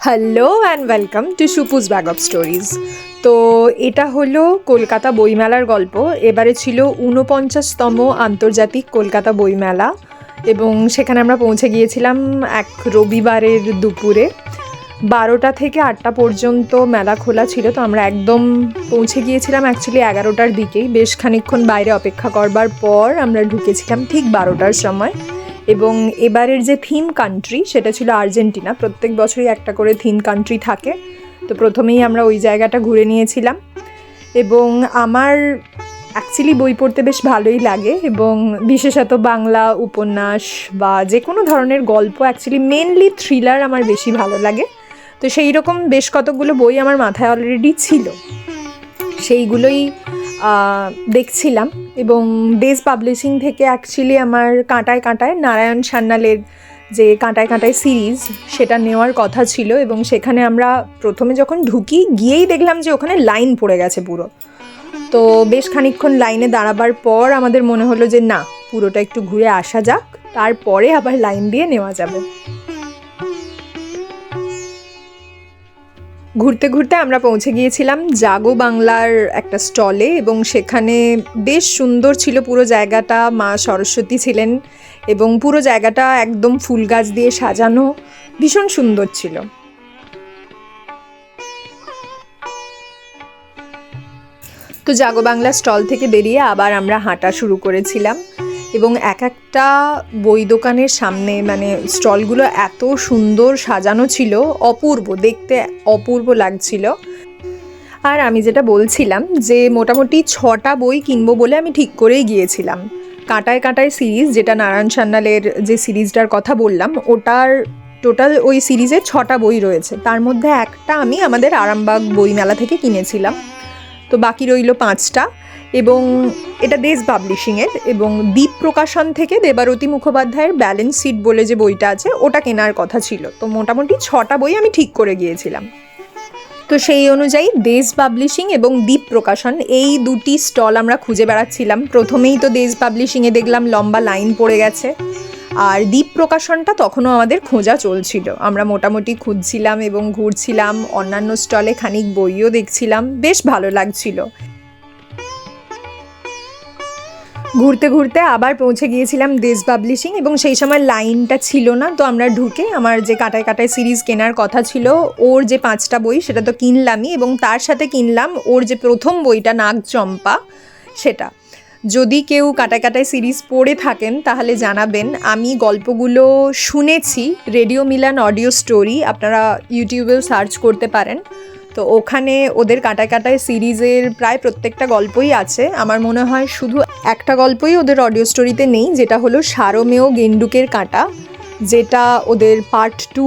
Hello and welcome to Supuj bag of stories তো এটা হলো কলকাতা বইমেলার গল্প। এবারে ছিল ঊনপঞ্চাশতম আন্তর্জাতিক কলকাতা বইমেলা এবং সেখানে আমরা পৌঁছে গিয়েছিলাম এক রবিবারের দুপুরে। বারোটা থেকে আটটা পর্যন্ত মেলা খোলা ছিল, তো আমরা একদম পৌঁছে গিয়েছিলাম অ্যাকচুয়ালি এগারোটার দিকেই। বেশ খানিকক্ষণ বাইরে অপেক্ষা করবার পর আমরা ঢুকেছিলাম ঠিক বারোটার সময়। এবং এবারের যে থিম কান্ট্রি সেটা ছিল আর্জেন্টিনা। প্রত্যেক বছরই একটা করে থিম কান্ট্রি থাকে, তো প্রথমেই আমরা ওই জায়গাটা ঘুরে নিয়েছিলাম। এবং আমার অ্যাকচুয়ালি বই পড়তে বেশ ভালোই লাগে, এবং বিশেষত বাংলা, উপন্যাস বা যে কোনো ধরনের গল্প অ্যাকচুয়ালি মেনলি থ্রিলার আমার বেশি ভালো লাগে। তো সেই রকম বেশ কতকগুলো বই আমার মাথায় অলরেডি ছিল। সেইগুলোই দেখছিলাম এবং দেশ পাবলিশিং থেকে অ্যাকচুয়ালি আমার কাঁটায় কাঁটায় নারায়ণ সান্যালের যে কাঁটায় কাঁটায় সিরিজ সেটা নেওয়ার কথা ছিল এবং সেখানে আমরা প্রথমে যখন ঢুকি, গিয়েই দেখলাম যে ওখানে লাইন পড়ে গেছে পুরো। তো বেশ খানিকক্ষণ লাইনে দাঁড়াবার পর আমাদের মনে হলো যে না, পুরোটা একটু ঘুরে আসা যাক, তারপরে আবার লাইন দিয়ে নেওয়া যাবে। ঘুরতে ঘুরতে আমরা পৌঁছে গিয়েছিলাম জাগো বাংলার একটা স্টলে এবং সেখানে বেশ সুন্দর ছিল পুরো জায়গাটা, মা সরস্বতী ছিলেন এবং পুরো জায়গাটা একদম ফুল গাছ দিয়ে সাজানো, ভীষণ সুন্দর ছিল। তো জাগো বাংলা স্টল থেকে বেরিয়ে আবার আমরা হাঁটা শুরু করেছিলাম। এবং এক একটা বই দোকানের সামনে মানে স্টলগুলো এত সুন্দর সাজানো ছিল, অপূর্ব, দেখতে অপূর্ব লাগছিল। আর আমি যেটা বলছিলাম যে, মোটামুটি ছটা বই কিনবো বলে আমি ঠিক করেই গিয়েছিলাম। কাঁটায় কাঁটায় সিরিজ, যেটা নারায়ণ সান্যালের যে সিরিজটার কথা বললাম, ওটার টোটাল ওই সিরিজে ছটা বই রয়েছে। তার মধ্যে একটা আমি আমাদের আরামবাগ বইমেলা থেকে কিনেছিলাম। তো বাকি রইল পাঁচটা। এবং এটা দেশ পাবলিশিংয়ের এবং দ্বীপ প্রকাশন থেকে দেবারতী মুখোপাধ্যায়ের ব্যালেন্স সিট বলে যে বইটা আছে, ওটা কেনার কথা ছিল। তো মোটামুটি ছটা বই আমি ঠিক করে গিয়েছিলাম। তো সেই অনুযায়ী দেশ পাবলিশিং এবং দ্বীপ প্রকাশন এই দুটি স্টল আমরা খুঁজে বেড়াচ্ছিলাম। প্রথমেই তো দেশ পাবলিশিংয়ে দেখলাম লম্বা লাইন পড়ে গেছে। আর দ্বীপ প্রকাশনটা তখনও আমাদের খোঁজা চলছিল। আমরা মোটামুটি খুঁজছিলাম এবং ঘুরছিলাম, অন্যান্য স্টলে খানিক বইও দেখছিলাম। বেশ ভালো লাগছিল। ঘুরতে ঘুরতে আবার পৌঁছে গিয়েছিলাম দেশ পাবলিশিং এবং সেই সময় লাইনটা ছিল না, তো আমরা ঢুকে আমার যে কাটায় কাটায় সিরিজ কেনার কথা ছিল, ওর যে পাঁচটা বই সেটা তো কিনলামই এবং তার সাথে কিনলাম ওর যে প্রথম বইটা নাগ চম্পা সেটা। যদি কেউ কাটায় কাটায় সিরিজ পড়ে থাকেন তাহলে জানাবেন। আমি গল্পগুলো শুনেছি, রেডিও মিলান অডিও স্টোরি, আপনারা ইউটিউবেও সার্চ করতে পারেন। তো ওখানে ওদের কাটায় কাটায় সিরিজের প্রায় প্রত্যেকটা গল্পই আছে। আমার মনে হয় শুধু একটা গল্পই ওদের অডিও স্টোরিতে নেই, যেটা হলো সারমেয় গেন্ডুকের কাঁটা, যেটা ওদের পার্ট টু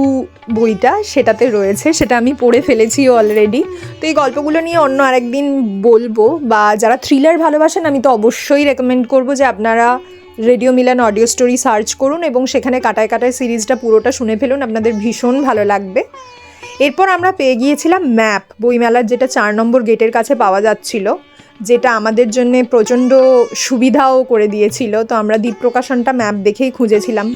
বইটা সেটাতে রয়েছে, সেটা আমি পড়ে ফেলেছি অলরেডি তো এই গল্পগুলো নিয়ে অন্য আরেকদিন বলব, বা যারা থ্রিলার ভালোবাসেন, আমি তো অবশ্যই রেকমেন্ড করব যে আপনারা radio Milan audio story search করুন, এবং সেখানে কাটায় কাটায় সিরিজটা পুরোটা শুনে ফেলুন, আপনাদের ভীষণ ভালো লাগবে। এরপর আমরা পেয়ে গিয়েছিলাম ম্যাপ, বইমেলার যেটা চার নম্বর গেটের কাছে পাওয়া যাচ্ছিল, যেটা আমাদের জন্য প্রচণ্ড সুবিধাও করে দিয়েছিল। তো আমরা দ্বীপ প্রকাশনটা ম্যাপ দেখেই খুঁজেছিলাম।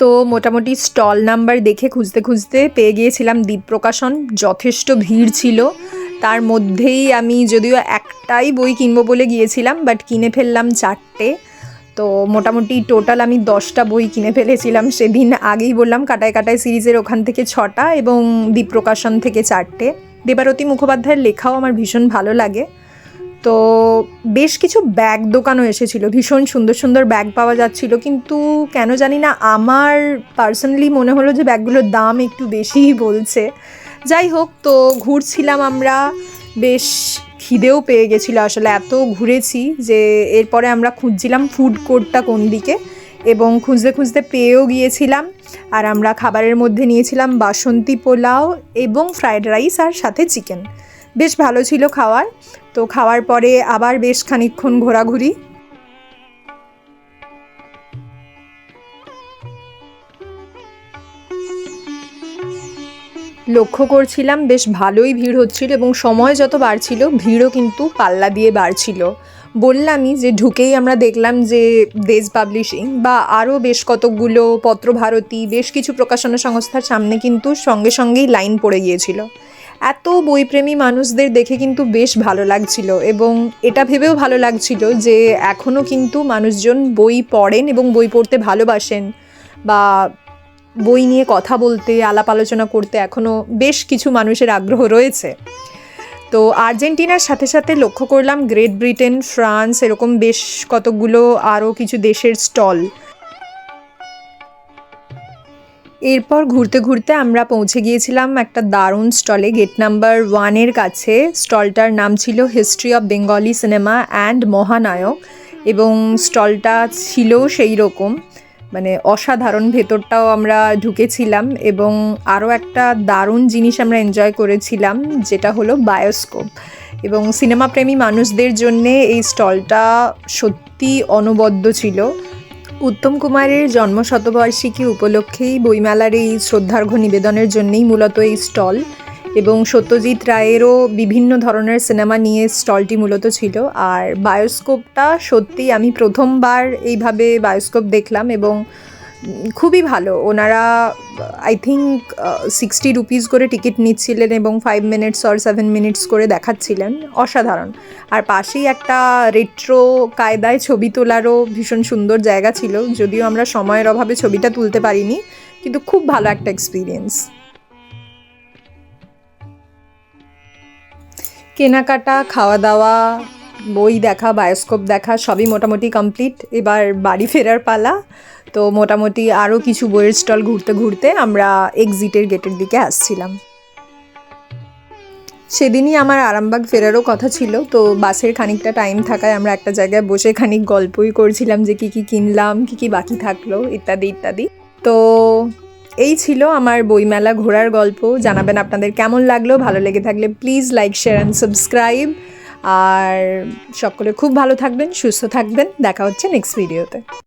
তো মোটামুটি স্টল নাম্বার দেখে খুঁজতে খুঁজতে পেয়ে গিয়েছিলাম দ্বীপ প্রকাশন যথেষ্ট ভিড় ছিল। তার মধ্যেই আমি যদিও একটাই বই কিনবো বলে গিয়েছিলাম বাট কিনে ফেললাম চারটে। তো মোটামুটি টোটাল আমি দশটা বই কিনে ফেলেছিলাম সেদিন। আগেই বললাম কাটায় কাটায় সিরিজের ওখান থেকে ছটা এবং দ্বীপ প্রকাশন থেকে চারটে। দেবারতী মুখোপাধ্যায়ের লেখাও আমার ভীষণ ভালো লাগে। তো বেশ কিছু ব্যাগ দোকানও এসেছিল, ভীষণ সুন্দর সুন্দর ব্যাগ পাওয়া যাচ্ছিল, কিন্তু কেন জানি না আমার পার্সোনালি মনে হলো যে ব্যাগগুলোর দাম একটু বেশিই বলছে। যাই হোক তো ঘুরছিলাম আমরা। বেশ খিদেও পেয়ে গেছিল আসলে, এত ঘুরেছি যে এরপরে আমরা খুঁজছিলাম ফুড কোর্টটা কোন দিকে এবং খুঁজতে খুঁজতে পেয়েও গিয়েছিলাম। আর আমরা খাবারের মধ্যে নিয়েছিলাম বাসন্তী পোলাও এবং ফ্রায়েড রাইস আর সাথে চিকেন বেশ ভালো ছিল খাওয়ার। তো খাওয়ার পরে আবার বেশ খানিকক্ষণ ঘোরাঘুরি। লক্ষ্য করছিলাম, বেশ ভালোই ভিড় হচ্ছিল এবং সময় যত বাড়ছিল, ভিড়ও কিন্তু পাল্লা দিয়ে বাড়ছিল। বললামই যে ঢুকেই আমরা দেখলাম যে দেশ পাবলিশিং বা আরও বেশ কতকগুলো পত্রভারতী বেশ কিছু প্রকাশনা সংস্থার সামনে কিন্তু সঙ্গে সঙ্গেই লাইন পড়ে গিয়েছিল। এত বইপ্রেমী মানুষদের দেখে কিন্তু বেশ ভালো লাগছিল এবং এটা ভেবেও ভালো লাগছিল যে এখনও কিন্তু মানুষজন বই পড়েন এবং বই পড়তে ভালোবাসেন বা বই নিয়ে কথা বলতে, আলাপ আলোচনা করতে এখনও বেশ কিছু মানুষের আগ্রহ রয়েছে। তো আর্জেন্টিনার সাথে সাথে লক্ষ্য করলাম গ্রেট ব্রিটেন, ফ্রান্স, এরকম বেশ কতগুলো আরও কিছু দেশের স্টল। এরপর ঘুরতে ঘুরতে আমরা পৌঁছে গিয়েছিলাম একটা দারুণ স্টলে, গেট নাম্বার ওয়ানের কাছে। স্টলটার নাম ছিল history of Bengali cinema and মহানায়ক এবং স্টলটা ছিল সেই রকম। মানে অসাধারণ ভেতরটাও আমরা ঢুকেছিলাম এবং আরও একটা দারুণ জিনিস আমরা এনজয় করেছিলাম, যেটা হলো বায়োস্কোপ এবং সিনেমাপ্রেমী মানুষদের জন্যে এই স্টলটা সত্যি অনবদ্য ছিল। উত্তম কুমারের জন্ম শতবার্ষিকী উপলক্ষেই বইমেলার এই শ্রদ্ধার্ঘ্য নিবেদনের জন্যেই মূলত এই স্টল। এবং সত্যজিৎ রায়েরও বিভিন্ন ধরনের সিনেমা নিয়ে স্টলটি মূলত ছিল। আর বায়োস্কোপটা সত্যি আমি প্রথমবার এইভাবে বায়োস্কোপ দেখলাম এবং খুবই ভালো। ওনারা, আই থিঙ্ক, সিক্সটি রুপিস করে টিকিট নিচ্ছিলেন এবং five minutes or seven minutes করে দেখাচ্ছিলেন। অসাধারণ। আর পাশেই একটা রেট্রো কায়দায় ছবি তোলারও ভীষণ সুন্দর জায়গা ছিল। যদিও আমরা সময়ের অভাবে ছবিটা তুলতে পারিনি, কিন্তু খুব ভালো একটা এক্সপিরিয়েন্স কেনাকাটা খাওয়া দাওয়া বই দেখা, বায়োস্কোপ দেখা, সবই মোটামুটি কমপ্লিট। এবার বাড়ি ফেরার পালা। তো মোটামুটি আরও কিছু বইয়ের স্টল ঘুরতে ঘুরতে আমরা এক্সিটের গেটের দিকে আসছিলাম। সেদিনই আমার আরামবাগ ফেরারও কথা ছিল। তো বাসের খানিকটা টাইম থাকায় আমরা একটা জায়গায় বসে খানিক গল্পই করছিলাম যে কী কী কিনলাম, কী কী বাকি থাকল, ইত্যাদি ইত্যাদি। তো এই ছিল আমার বইমেলা ঘোরার গল্প। জানাবেন আপনাদের কেমন লাগল, ভালো লেগে থাকলে please like share and subscribe আর সকলে খুব ভালো থাকবেন, সুস্থ থাকবেন। দেখা হচ্ছে নেক্সট ভিডিওতে